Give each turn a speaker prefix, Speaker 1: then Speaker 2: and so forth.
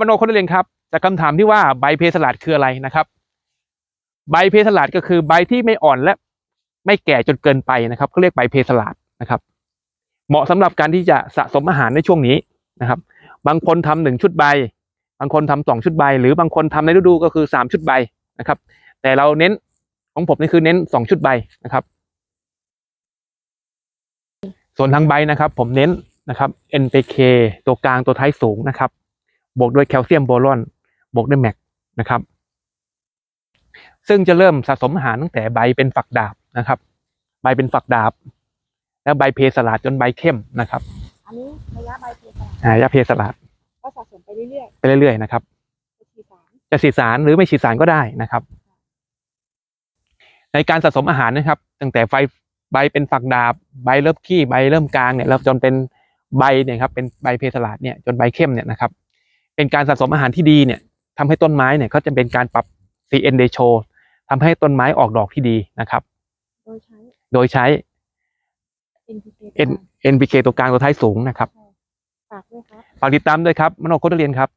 Speaker 1: มโนคนเรียนครับจากคำถามที่ว่าใบเพสลัดคืออะไรนะครับ ใบเพสลัดก็คือใบที่ไม่อ่อนและไม่แก่จนเกินไปนะครับเขาเรียกใบเพสลัดนะครับ เหมาะสำหรับการที่จะสะสมอาหารในช่วงนี้นะครับ บางคนทำหนึ่งชุดใบ บางคนทำสองชุดใบ หรือบางคนทำในฤดูก็คือสามชุดใบนะครับ แต่เราเน้นของผมนี่คือเน้นสองชุดใบนะครับ ส่วนทางใบนะครับ ผมเน้นนะครับ NPK ตัวกลางตัวท้ายสูงนะครับ บวกด้วยแคลเซียมโบรอน บวกด้วยแมกนะครับ ซึ่งจะเริ่มสะสมอาหารตั้งแต่ใบเป็นฝักดาบนะครับ ใบเป็นฝักดาบ แล้วใบเพสลัดจนใบเข้มนะครับ
Speaker 2: อันนี้ระยะใบเพสลัด
Speaker 1: อ่ายาเพสลัด
Speaker 2: ก็สะสมไปเรื่อย
Speaker 1: ไปเรื่อยๆนะครับ
Speaker 2: ๆไปฉีดสาร
Speaker 1: จะฉีดสารหรือไม่ฉีดสารก็ได้นะครับ ในการสะสมอาหารนะครับ ตั้งแต่ไฟใบเป็นฝักดาบ ใบเริ่มขี้ใบเริ่มกลางเนี่ยแล้วจนเป็นใบเนี่ยครับเป็นใบเพสลัดเนี่ยจนใบเข้มเนี่ยนะครับ เป็นการสะสมอาหารที่ดีเนี่ยทำให้ต้นไม้เนี่ยเขาจะเป็นการปรับ CN ratio ทำให้ต้นไม้ออกดอกที่ดีนะครับ
Speaker 2: โดยใช้
Speaker 1: โดยใช้
Speaker 2: NPK
Speaker 1: N NPK ตัวกลางตัวท้ายสูงนะครับ
Speaker 2: ฝากด้วยครับ
Speaker 1: ฝากติดตามด้วยครับมโนโคตเรียนครับ